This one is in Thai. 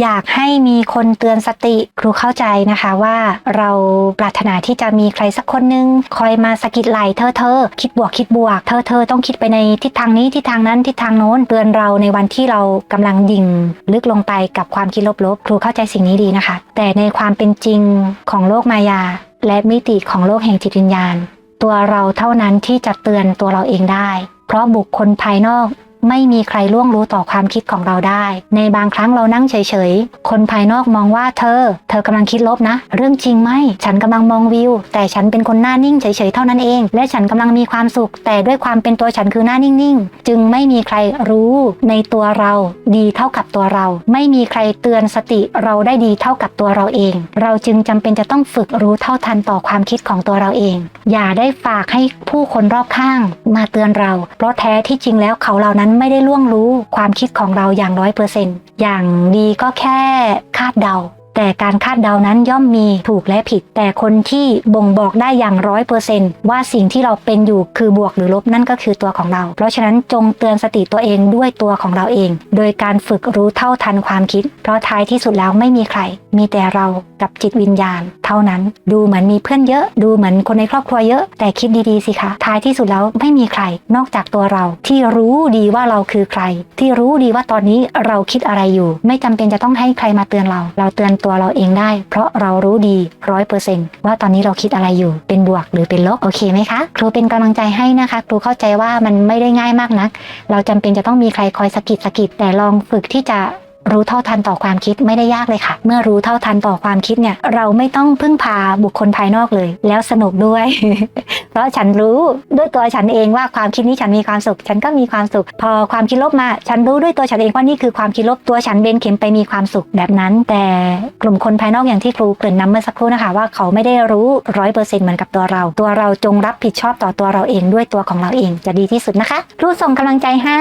อยากให้มีคนเตือนสติครูเข้าใจนะคะว่าเราปรารถนาที่จะมีใครสักคนหนึ่งคอยมาสะกิดไหลเธอเธอคิดบวกคิดบวก เธอเธอต้องคิดไปในทิศทางนี้ทิศทางนั้นทิศทางโน้นเตือนเราในวันที่เรากำลังดิ่งลึกลงไปกับความคิดลบๆ ครูเข้าใจสิ่งนี้ดีนะคะ แต่ในความเป็นจริงของโลกมายา และมิติของโลกแห่งจิตวิญญาณ ตัวเราเท่านั้นที่จะเตือนตัวเราเองได้ เพราะบุคคลภายนอก ไม่มีใครล่วงรู้ต่อความคิดของเราได้ ในบางครั้งเรานั่งเฉยๆ คนภายนอกมองว่าเธอ เธอกำลังคิดลบนะ เรื่องจริงไหม ฉันกำลังมองวิว แต่ฉันเป็นคนหน้านิ่งเฉยๆ เท่านั้นเอง และฉันกำลังมีความสุข แต่ด้วยความเป็นตัวฉันคือหน้านิ่งๆ จึงไม่มีใครรู้ในตัวเราดีเท่ากับตัวเรา ไม่มีใครเตือนสติเราได้ดีเท่ากับตัวเราเอง เราจึงจำเป็นจะต้องฝึกรู้เท่าทันต่อความคิดของตัวเราเอง อย่าได้ฝากให้ผู้คนรอบข้าง มาเตือนเรา เพราะแท้ที่จริงแล้วเขาเหล่านั้นไม่ได้ล่วงรู้ความคิดของเราอย่างร้อยเปอร์เซนต์อย่างดีก็แค่คาดเดา แต่การคาดเดานั้นย่อมมีถูกและผิด แต่คนที่บ่งบอกได้อย่างร้อยเปอร์เซนต์ว่าสิ่งที่เราเป็นอยู่คือบวกหรือลบนั่นก็คือตัวของเรา เพราะฉะนั้นจงเตือนสติตัวเองด้วยตัวของเราเอง โดยการฝึกรู้เท่าทันความคิด เพราะท้ายที่สุดแล้วไม่มีใคร มีแต่เรากับจิตวิญญาณ เท่านั้นดูเหมือนมีเพื่อนเยอะ ดูเหมือนคนในครอบครัวเยอะ แต่คิดดีๆสิคะท้ายที่สุดแล้วไม่มีใคร นอกจากตัวเราที่รู้ดีว่าเราคือใคร ที่รู้ดีว่าตอนนี้เราคิดอะไรอยู่ ไม่จำเป็นจะต้องให้ใครมาเตือนเรา เราเตือนตัวเราเองได้ เพราะเรารู้ดีร้อยเปอร์เซนต์ว่าตอนนี้เราคิดอะไรอยู่เป็นบวกหรือเป็นลบโอเคไหมคะ ครูเป็นกำลังใจให้นะคะ ครูเข้าใจว่ามันไม่ได้ง่ายมากนัก เราจำเป็นจะต้องมีใครคอยสะกิดสะกิดแต่ลองฝึกที่จะรู้เท่าทันต่อความคิดไม่ได้ยากเลยค่ะ เมื่อรู้เท่าทันต่อความคิดเนี่ย เราไม่ต้องพึ่งพาบุคคลภายนอกเลย แล้วสนุกด้วย เพราะฉันรู้ด้วยตัวฉันเองว่าความคิดนี้ฉันมีความสุข ฉันก็มีความสุข พอความคิดลบมา ฉันรู้ด้วยตัวฉันเองว่านี่คือความคิดลบตัวฉันเบนเข็มไปมีความสุขแบบนั้น แต่กลุ่มคนภายนอกอย่างที่ครูเกริ่นนำเมื่อสักครู่นะคะว่าเขาไม่ได้รู้ร้อยเปอร์เซ็นต์เหมือนกับตัวเรา ตัวเราจงรับผิดชอบต่อตัวเราเองด้วยตัวของเราเองจะดีที่สุดนะคะครูส่งกำลังใจให้